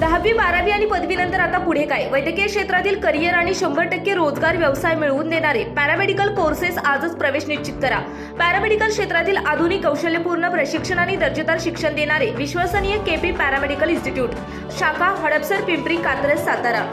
दहावी बारावी आणि पदवीनंतर आता पुढे काय? वैद्यकीय क्षेत्रातील करिअर आणि शंभर टक्के रोजगार व्यवसाय मिळवून देणारे पॅरामेडिकल कोर्सेस आजच प्रवेश निश्चित करा. पॅरामेडिकल क्षेत्रातील आधुनिक कौशल्यपूर्ण प्रशिक्षण आणि दर्जेदार शिक्षण देणारे विश्वसनीय केपी पॅरामेडिकल इन्स्टिट्यूट शाखा हडपसर पिंपरी कात्रज सातारा.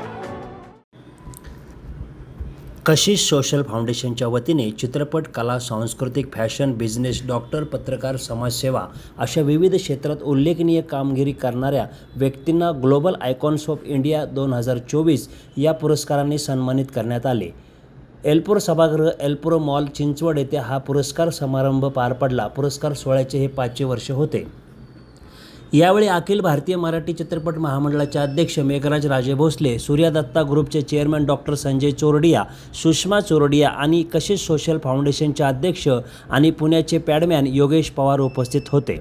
कशिश सोशल फाउंडेशनच्या वतीने चित्रपट कला सांस्कृतिक फॅशन बिझनेस डॉक्टर पत्रकार समाजसेवा अशा विविध क्षेत्रात उल्लेखनीय कामगिरी करणाऱ्या व्यक्तींना ग्लोबल आयकॉन्स ऑफ इंडिया दोन हजार चोवीस या पुरस्काराने सन्मानित करण्यात आले. एल्पोर सभागृह एल्पोर मॉल चिंचवड येथे हा पुरस्कार समारंभ पार पडला. पुरस्कार सोहळ्याचे हे पाचवे वर्ष होते. यावेळी अखिल भारतीय मराठी चित्रपट महामंडळाचे अध्यक्ष मेघराज राजे भोसले सूर्यादत्ता ग्रुपचे चेअरमॅन डॉक्टर संजय चोरडिया सुषमा चोरडिया आणि कशिश सोशल फाउंडेशनचे अध्यक्ष आणि पुण्याचे पॅडमॅन योगेश पवार उपस्थित होते.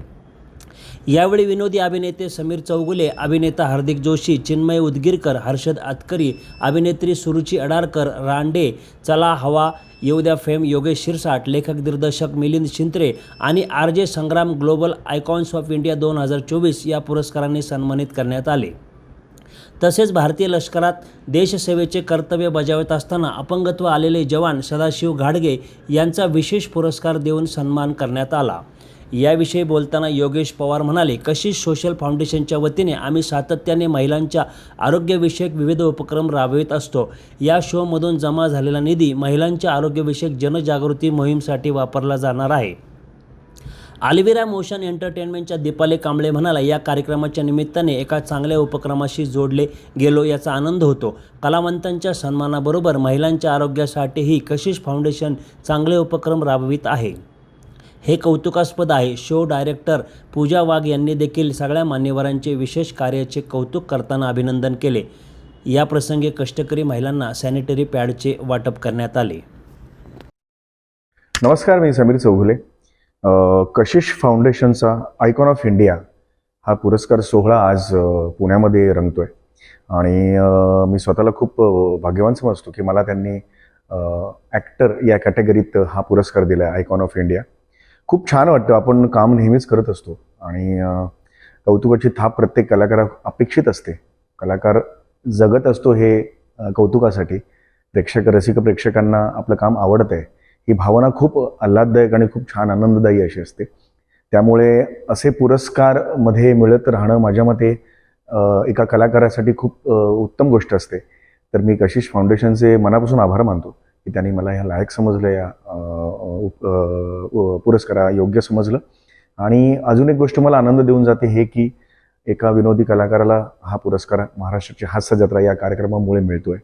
यावेळी विनोदी अभिनेते समीर चौगुले अभिनेता हार्दिक जोशी चिन्मय उदगीरकर हर्षद अतकरी अभिनेत्री सुरुची अडारकर रांडे चला हवा येऊ द्या फेम योगेश शिरसाट लेखक दिग्दर्शक मिलिंद शिंत्रे आणि R J Sangram global icons of India दोन हजार चोवीस या पुरस्कारांनी सन्मानित करण्यात आले. तसेच भारतीय लष्करात देशसेवेचे कर्तव्य बजावत असताना अपंगत्व आलेले जवान सदाशिव घाडगे यांचा विशेष पुरस्कार देऊन सन्मान करण्यात आला. याविषयी बोलताना योगेश पवार म्हणाले कशी सोशल फाउंडेशनच्या वतीने आम्ही सातत्याने महिलांच्या आरोग्यविषयक विविध उपक्रम राबवित असतो. या शोमधून जमा झालेला निधी महिलांच्या आरोग्यविषयक जनजागृती मोहीमसाठी वापरला जाणार आहे. आलिविरा मोशन एंटरटेनमेंटच्या दीपाली कांबळे म्हणाला या कार्यक्रमाच्या निमित्ताने एका चांगल्या उपक्रमाशी जोडले गेलो याचा आनंद होतो. कलावंतांच्या सन्मानाबरोबर महिलांच्या आरोग्यासाठीही कशिश फाउंडेशन चांगले उपक्रम राबवित आहे. हे कौतुकास्पद आहे. शो डायरेक्टर पूजा वाघ यांनी देखील सगळ्या मान्यवरांचे विशेष कार्याचे कौतुक करताना अभिनंदन केले. या प्रसंगी कष्टकरी महिलांना सॅनिटरी पॅडचे वाटप करण्यात आले. नमस्कार मी समीर चौघुले. कशिश फाउंडेशनचा आयकॉन ऑफ इंडिया हा पुरस्कार सोहळा आज पुण्यामध्ये पुण्यामध्ये रंगतोय. आणि मी स्वतःला खूप भाग्यवान समजतो की मला त्यांनी ॲक्टर या कॅटेगरीत हा पुरस्कार दिला आहे आयकॉन ऑफ इंडिया. खूप छान वाटतं. आपण काम नेहमीच करत असतो. आणि कौतुकाची थाप प्रत्येक कलाकारा अपेक्षित असते. कलाकार जगत असतो हे कौतुकासाठी. प्रेक्षक रसिक प्रेक्षकांना आपलं काम आवडत आहे. ही भावना खूप आल्हाददायक आणि खूप छान आनंददायी अशी असते. त्यामुळे असे पुरस्कारमध्ये मिळत राहणं माझ्या मते एका कलाकारासाठी खूप उत्तम गोष्ट असते. तर मी कशिश फाउंडेशनचे मनापासून आभार मानतो. की त्यांनी मला ह्या लायक समजलं या उप- पुरस्कारा योग्य समजलं. आणि अजून एक गोष्ट मला आनंद देऊन जाते हे की एका विनोदी कलाकाराला हा पुरस्कार महाराष्ट्राची हास्य जत्रा या कार्यक्रमामुळे मिळतोय.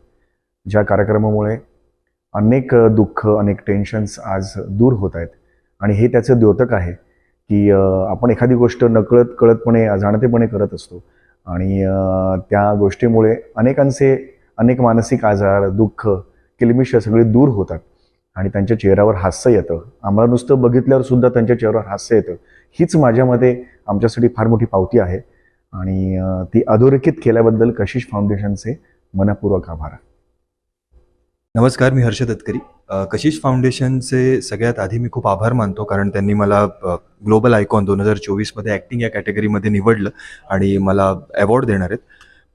ज्या कार्यक्रमामुळे अनेक दुःख अनेक टेन्शन्स आज दूर होत आहेत. आणि हे त्याचं द्योतक आहे की आपण एखादी गोष्ट नकळत कळतपणे अजाणतेपणे करत असतो. आणि त्या गोष्टीमुळे अनेकांचे अनेक मानसिक आजार दुःख किलमिश सगळे दूर होतात आणि त्यांच्या चेहऱ्यावर हास्य येतं. आम्हाला नुसतं बघितल्यावर सुद्धा त्यांच्या चेहऱ्यावर हास्य येतं. हीच माझ्या मते आमच्यासाठी फार मोठी पावती आहे. आणि ती अधोरेखित केल्याबद्दल कशिश फाउंडेशनचे मनपूर्वक आभार. नमस्कार मी हर्ष तत्करी कशिश फाउंडेशनचे सगळ्यात आधी मी खूप आभार मानतो कारण त्यांनी मला ग्लोबल आयकॉन दोन हजार चोवीसमध्ये ॲक्टिंग या कॅटेगरीमध्ये निवडलं आणि मला अवॉर्ड देणार आहेत.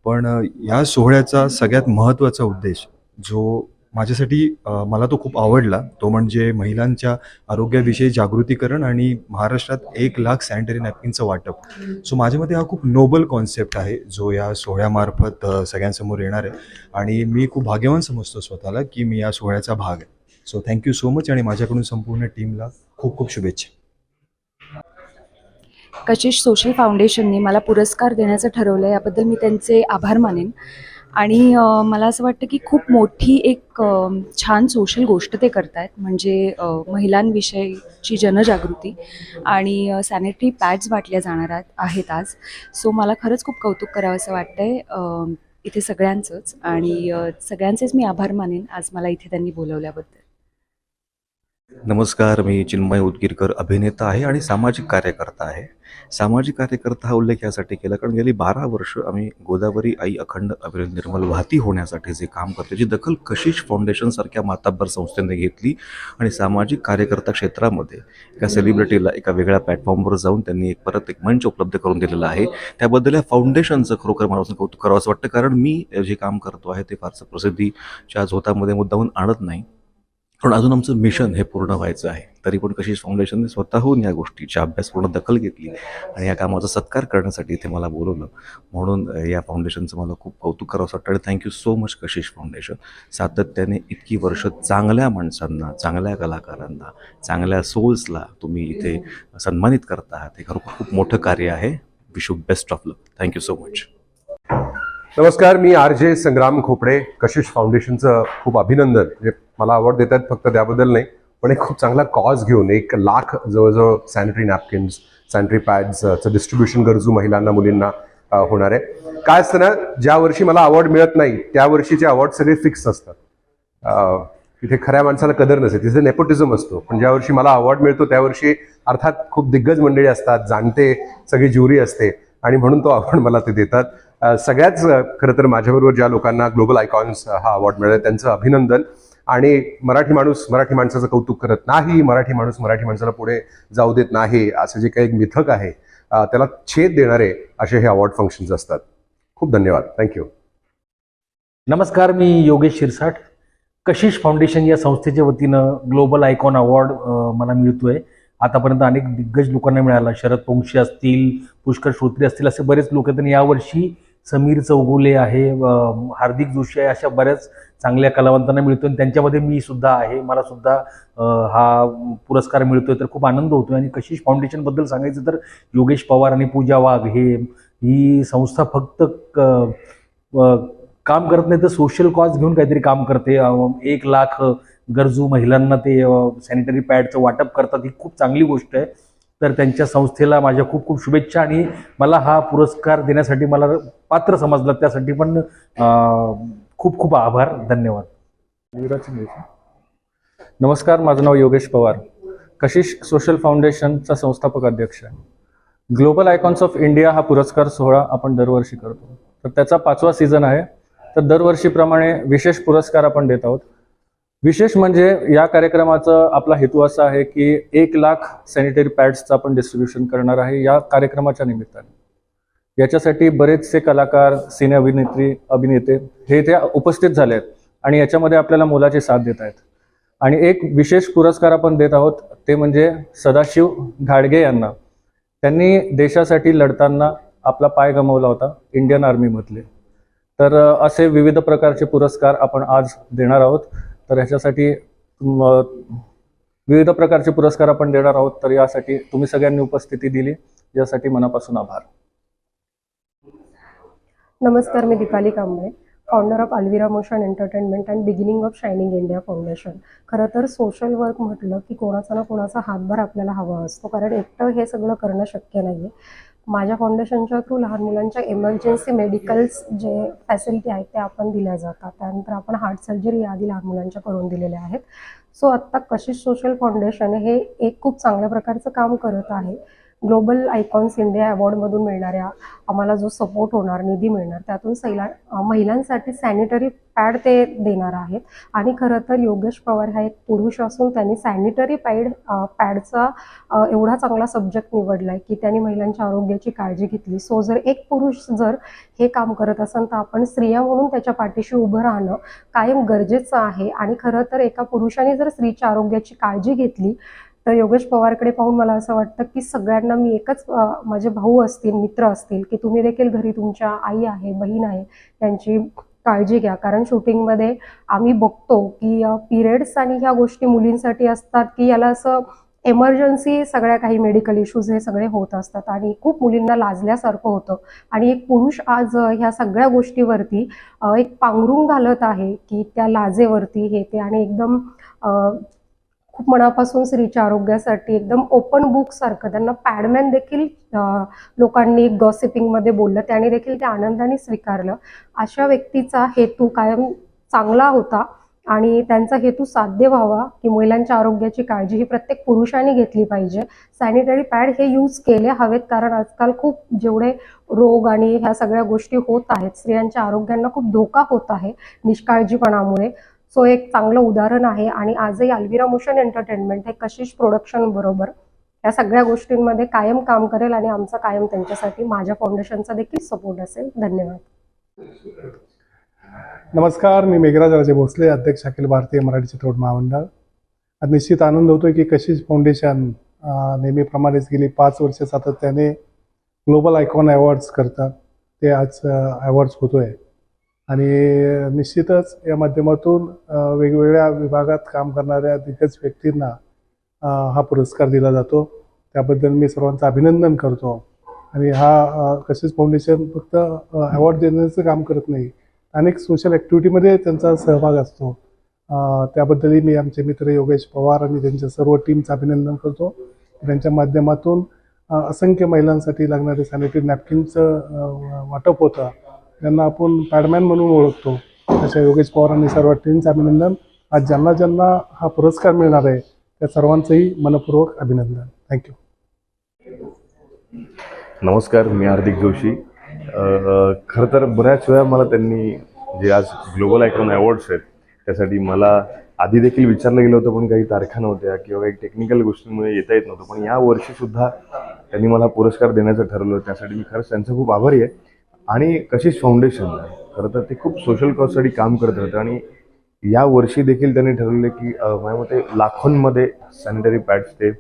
पण या सोहळ्याचा सगळ्यात महत्त्वाचा उद्देश जो माझ्यासाठी मला तो खूप आवडला. तो म्हणजे महिलांच्या आरोग्याविषयी जागृतीकरण आणि महाराष्ट्रात एक लाख सॅनिटरी नॅपकिनचं वाटप. सो माझ्या मते हा खूप नोबल कॉन्सेप्ट आहे जो या सोहळ्यामार्फत सगळ्यांसमोर येणार आहे. आणि मी खूप भाग्यवान समजतो स्वतःला की मी या सोहळ्याचा भाग आहे. सो थँक्यू सो मच आणि माझ्याकडून संपूर्ण टीमला खूप खूप शुभेच्छा. कशिश सोशल फाउंडेशनने मला पुरस्कार देण्याचं ठरवलं याबद्दल मी त्यांचे आभार मानेन. आणि मला असं वाटतं की खूप मोठी एक छान सोशल गोष्ट ते करतायत. म्हणजे महिलांविषयीची जनजागृती आणि सॅनिटरी पॅड्स वाटल्या जाणार आहेत- आज. सो मला खरंच खूप कौतुक करावं असं वाटतंय इथे सगळ्यांचंच. आणि सगळ्यांचेच मी आभार मानेन आज मला इथे त्यांनी बोलवल्याबद्दल. नमस्कार मी चिन्मय उदगीरकर अभिनेता आहे आणि सामाजिक कार्यकर्ता आहे. सामाजिक कार्यकर्ता हा उल्लेख यासाठी केला कारण गेली बारा वर्ष आम्ही गोदावरी आई अखंड अभिनय निर्मल वाहती होण्यासाठी जे काम करतो जी दखल कशिश फाउंडेशनसारख्या माताबर संस्थेने घेतली आणि सामाजिक कार्यकर्ता क्षेत्रामध्ये एका सेलिब्रिटीला एका वेगळ्या प्लॅटफॉर्मवर जाऊन त्यांनी एक परत एक मंच उपलब्ध करून दिलेला आहे. त्याबद्दल या फाउंडेशनचं खरोखर मला कौतुक करावं असं वाटतं कारण मी जे काम करतो आहे ते फारसं प्रसिद्धीच्या झोतामध्ये मुद्दाहून आणत नाही. पण अजून आमचं मिशन हे पूर्ण व्हायचं आहे. तरी पण कशी फाउंडेशनने स्वतःहून या गोष्टीची अभ्यासपूर्ण दखल घेतली आणि या कामाचा सत्कार करण्यासाठी इथे मला बोलवलं. म्हणून या फाउंडेशनचं मला खूप कौतुक करावं वाटतं. आणि thank you so much Kashish foundation सातत्याने इतकी वर्ष चांगल्या माणसांना चांगल्या कलाकारांना चांगल्या सोल्सला तुम्ही इथे सन्मानित करता आहात. हे खरोखर खूप मोठं कार्य आहे. Wish you best of luck thank you so much नमस्कार मी आर जे संग्राम खोपडे कशिश फाउंडेशनचं खूप अभिनंदन. म्हणजे मला आवड देतात फक्त त्याबद्दल नाही पण एक खूप चांगला कॉज घेऊन एक लाख जवळजवळ सॅनिटरी नॅपकिन्स सॅनिटरी पॅड्सचं डिस्ट्रीब्युशन गरजू महिलांना मुलींना होणार आहे. काय असतं ना ज्या वर्षी मला अवॉर्ड मिळत नाही त्या वर्षीचे अवॉर्ड सगळे फिक्स असतात. तिथे खऱ्या माणसाला कदर नसते तिथे नेपोटिझम असतो. पण ज्या वर्षी मला अवॉर्ड मिळतो त्या वर्षी अर्थात खूप दिग्गज मंडळी असतात जाणते सगळी ज्युरी असते आणि म्हणून तो अवॉर्ड मला ते देतात. सगळ्याच खरं तर माझ्याबरोबर ज्या लोकांना ग्लोबल आयकॉन्स हा अवॉर्ड मिळाला त्यांचं अभिनंदन. आणि मराठी माणूस मराठी माणसाचं कौतुक करत नाही मराठी माणूस मराठी माणसाला पुढे जाऊ देत नाही असं जे काही एक मिथक आहे त्याला छेद देणारे असे हे अवॉर्ड फंक्शन्स असतात. खूप धन्यवाद. थँक्यू नमस्कार मी योगेश शिरसाट. कशिश फाउंडेशन या संस्थेच्या वतीनं ग्लोबल आयकॉन अवॉर्ड मला मिळतोय. आतापर्यंत अनेक दिग्गज लोकांना मिळाला. शरद पोंक्षी असतील पुष्कर श्रोत्री असतील असे बरेच लोक आहेत. आणि यावर्षी समीर चौगुले आहे हार्दिक जोशी आहे अशा बऱ्याच चांगल्या कलावंतांना मिळतो आणि त्यांच्यामध्ये मी सुद्धा आहे मला सुद्धा हा पुरस्कार मिळतोय. तर खूप आनंद होतोय. आणि कशिश फाउंडेशनबद्दल सांगायचं तर योगेश पवार आणि पूजा वाघ हे ही संस्था फक्त क- काम करत नाही तर सोशल कॉज घेऊन काहीतरी काम करते. एक लाख गरजू महिलांना ते सॅनिटरी पॅडचं वाटप करतात. ही खूप चांगली गोष्ट आहे. तर त्यांच्या संस्थेला माझ्या खूप खूप शुभेच्छा आणि मला हा पुरस्कार देण्यासाठी मला पात्र समजलं. त्यासाठी पण खूप खूप आभार. धन्यवाद. नमस्कार माझं नाव योगेश पवार. कशिश सोशल फाउंडेशनचा संस्थापक अध्यक्ष आहे. ग्लोबल आयकॉन्स ऑफ इंडिया हा पुरस्कार सोहळा आपण दरवर्षी करतो. तर त्याचा पाचवा सीझन आहे. तर दरवर्षीप्रमाणे विशेष पुरस्कार आपण देत आहोत. विशेष म्हणजे या कार्यक्रमाचा आपला हेतू असा आहे की एक लाख सॅनिटरी पॅड्सचं आपण डिस्ट्रीब्युशन करणार आहे या कार्यक्रमाच्या निमित्ताने. याच्यासाठी बरेचसे कलाकार सिने अभिनेत्री अभिनेते हे इथे उपस्थित झाले आहेत आणि याच्यामध्ये आपल्याला मोलाची साथ देत आहेत. आणि एक विशेष पुरस्कार आपण देत आहोत ते म्हणजे सदाशिव घाडगे यांना. त्यांनी देशासाठी लढताना आपला पाय गमावला होता इंडियन आर्मीमधले तर असे विविध प्रकारचे पुरस्कार आपण आज देणार आहोत. तर ह्याच्यासाठी विविध प्रकारचे पुरस्कार आपण देणार आहोत. तर यासाठी तुम्ही सगळ्यांनी उपस्थिती दिली. यासाठी मनापासून आभार. नमस्कार मी Deepali Kamble founder of Alvira motion entertainment and beginning of shining India foundation खरं तर सोशल वर्क म्हटलं की कोणाचा ना कोणाचा हातभार आपल्याला हवा असतो. कारण एकटं हे सगळं करणं शक्य नाही आहे माझ्या फाउंडेशनच्या थ्रू लहान मुलांच्या इमर्जन्सी मेडिकल्स जे फॅसिलिटी आहेत ते आपण दिल्या जातात. त्यानंतर आपण हार्ट सर्जरी आधी लहान मुलांच्या करून दिलेल्या आहेत. सो आत्ता कशिश सोशल फाउंडेशन हे एक खूप चांगल्या प्रकारचं काम करत आहे. ग्लोबल आयकॉन्स इंडिया अवॉर्डमधून मिळणाऱ्या आम्हाला जो सपोर्ट होणार निधी मिळणार त्यातून सैला महिलांसाठी सॅनिटरी पॅड ते देणार आहेत. आणि खरं तर योगेश पवार हा एक पुरुष असून त्यांनी सॅनिटरी पॅड पॅडचा एवढा चांगला सब्जेक्ट निवडला आहे की त्यांनी महिलांच्या आरोग्याची काळजी घेतली. सो जर एक पुरुष जर हे काम करत असेल तर आपण स्त्रिया म्हणून त्याच्या पाठीशी उभं राहणं कायम गरजेचं आहे. आणि खरं तर एका पुरुषाने जर स्त्रीच्या आरोग्याची काळजी घेतली तर योगेश पवारकडे पाहून मला असं वाटतं की सगळ्यांना मी एकच माझे भाऊ असतील मित्र असतील की तुम्ही देखील घरी तुमच्या आई आहे बहीण आहे त्यांची काळजी घ्या. कारण शूटिंगमध्ये आम्ही बघतो की पिरियड्स आणि ह्या गोष्टी मुलींसाठी असतात की याला असं एमर्जन्सी सगळ्या काही मेडिकल इश्यूज हे सगळे होत असतात. आणि खूप मुलींना लाजल्यासारखं होतं. आणि एक पुरुष आज ह्या सगळ्या गोष्टीवरती एक पांघरून घालत आहे की त्या लाजेवरती हे ते आणि एकदम खूप मनापासून स्त्रीच्या आरोग्यासाठी एकदम ओपन बुक सारखं. त्यांना पॅडमॅन देखील लोकांनी गॉसिपिंगमध्ये बोललं. त्याने देखील ते आनंदाने स्वीकारलं. अशा व्यक्तीचा हेतू कायम चांगला होता आणि त्यांचा हेतू साध्य व्हावा की महिलांच्या आरोग्याची काळजी ही प्रत्येक पुरुषाने घेतली पाहिजे. सॅनिटरी पॅड हे यूज केले हवेत कारण आजकाल खूप जेवढे रोग आणि ह्या सगळ्या गोष्टी होत आहेत स्त्रियांच्या आरोग्यांना खूप धोका होत आहे निष्काळजीपणामुळे. सो एक चांगलं उदाहरण आहे आणि आजही अल्विरा मोशन एंटरटेनमेंट हे कशिश प्रोडक्शन बरोबर या सगळ्या गोष्टींमध्ये कायम काम करेल आणि आमचा कायम त्यांच्यासाठी माझ्या फाउंडेशनचा देखील सपोर्ट असेल. धन्यवाद. नमस्कार मी मेघराज राजे भोसले अध्यक्ष अखिल भारतीय मराठी चित्रपट महामंडळ. निश्चित आनंद होतोय की कशिश फाउंडेशन नेहमीप्रमाणेच गेली पाच वर्ष सातत्याने ग्लोबल आयकॉन अवॉर्ड्स करतात. ते आज अवॉर्ड्स होतोय. आणि निश्चितच या माध्यमातून वेगवेगळ्या विभागात काम करणाऱ्या दिग्गज व्यक्तींना हा पुरस्कार दिला जातो. त्याबद्दल मी सर्वांचं अभिनंदन करतो. आणि हा कशीच फाउंडेशन फक्त अवॉर्ड देण्याचं काम करत नाही अनेक सोशल ॲक्टिव्हिटीमध्ये त्यांचा सहभाग असतो. त्याबद्दलही मी आमचे मित्र योगेश पवार आणि त्यांच्या सर्व टीमचं अभिनंदन करतो. त्यांच्या माध्यमातून असंख्य महिलांसाठी लागणारे सॅनिटरी नॅपकिनचं वाटप होतं. त्यांना आपण पॅडमॅन म्हणून ओळखतो. अशा योगेश पवार आणि सर्व टीमचं अभिनंदन. आज ज्यांना ज्यांना हा पुरस्कार मिळणार आहे त्या सर्वांचंही मनपूर्वक अभिनंदन. थँक्यू नमस्कार मी हार्दिक जोशी. खरं तर बऱ्याच वेळा मला त्यांनी जे आज ग्लोबल आयकॉन अवॉर्ड्स आहेत त्यासाठी मला आधी देखील विचारलं गेलं होतं पण काही तारखा नव्हत्या किंवा काही टेक्निकल गोष्टींमुळे येता येत नव्हतं. पण या वर्षी सुद्धा त्यांनी मला पुरस्कार देण्याचं ठरवलं. त्यासाठी मी खरंच त्यांचं खूप आभारी आहे. आणि कशिश फाउंडेशन खरं तर ते खूप सोशल कॉजसाठी काम करत राहतं आणि या वर्षी देखील त्यांनी ठरवले की माझ्या मते लाखोंमध्ये सॅनिटरी पॅड्स ते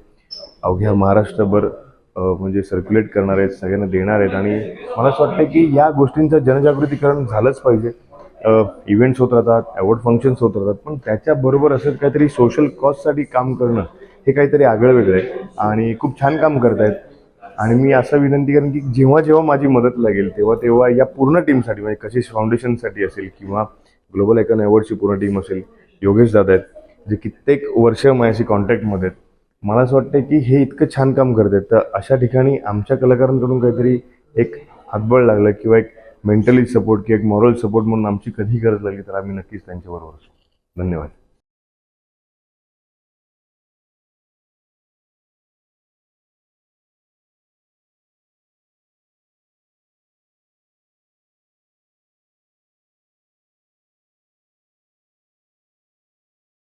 अवघ्या महाराष्ट्रभर म्हणजे सर्क्युलेट करणार आहेत सगळ्यांना देणार आहेत. आणि मला असं वाटतं की या गोष्टींचं जनजागृतीकरण झालंच पाहिजे. इव्हेंट्स होत राहतात अवॉर्ड फंक्शन्स होत राहतात पण त्याच्याबरोबर असं काहीतरी सोशल कॉजसाठी काम करणं हे काहीतरी आगळं वेगळं आहे. आणि खूप छान काम करतायत. आणि मी असं विनंती करेन की जेव्हा जेव्हा माझी मदत लागेल तेव्हा तेव्हा या पूर्ण टीमसाठी म्हणजे कशिश फाउंडेशनसाठी असेल किंवा ग्लोबल आयकॉन अवॉर्डची पूर्ण टीम असेल योगेश दादा आहेत जे कित्येक वर्ष माझ्याशी कॉन्टॅक्टमध्ये आहेत मला असं वाटतं की हे इतकं छान काम करत आहेत. तर अशा ठिकाणी आमच्या कलाकारांकडून काहीतरी एक हातबळ लागलं किंवा एक मेंटली सपोर्ट किंवा एक मॉरल सपोर्ट म्हणून आमची कधी गरज लागली तर आम्ही नक्कीच त्यांच्याबरोबर असू. धन्यवाद.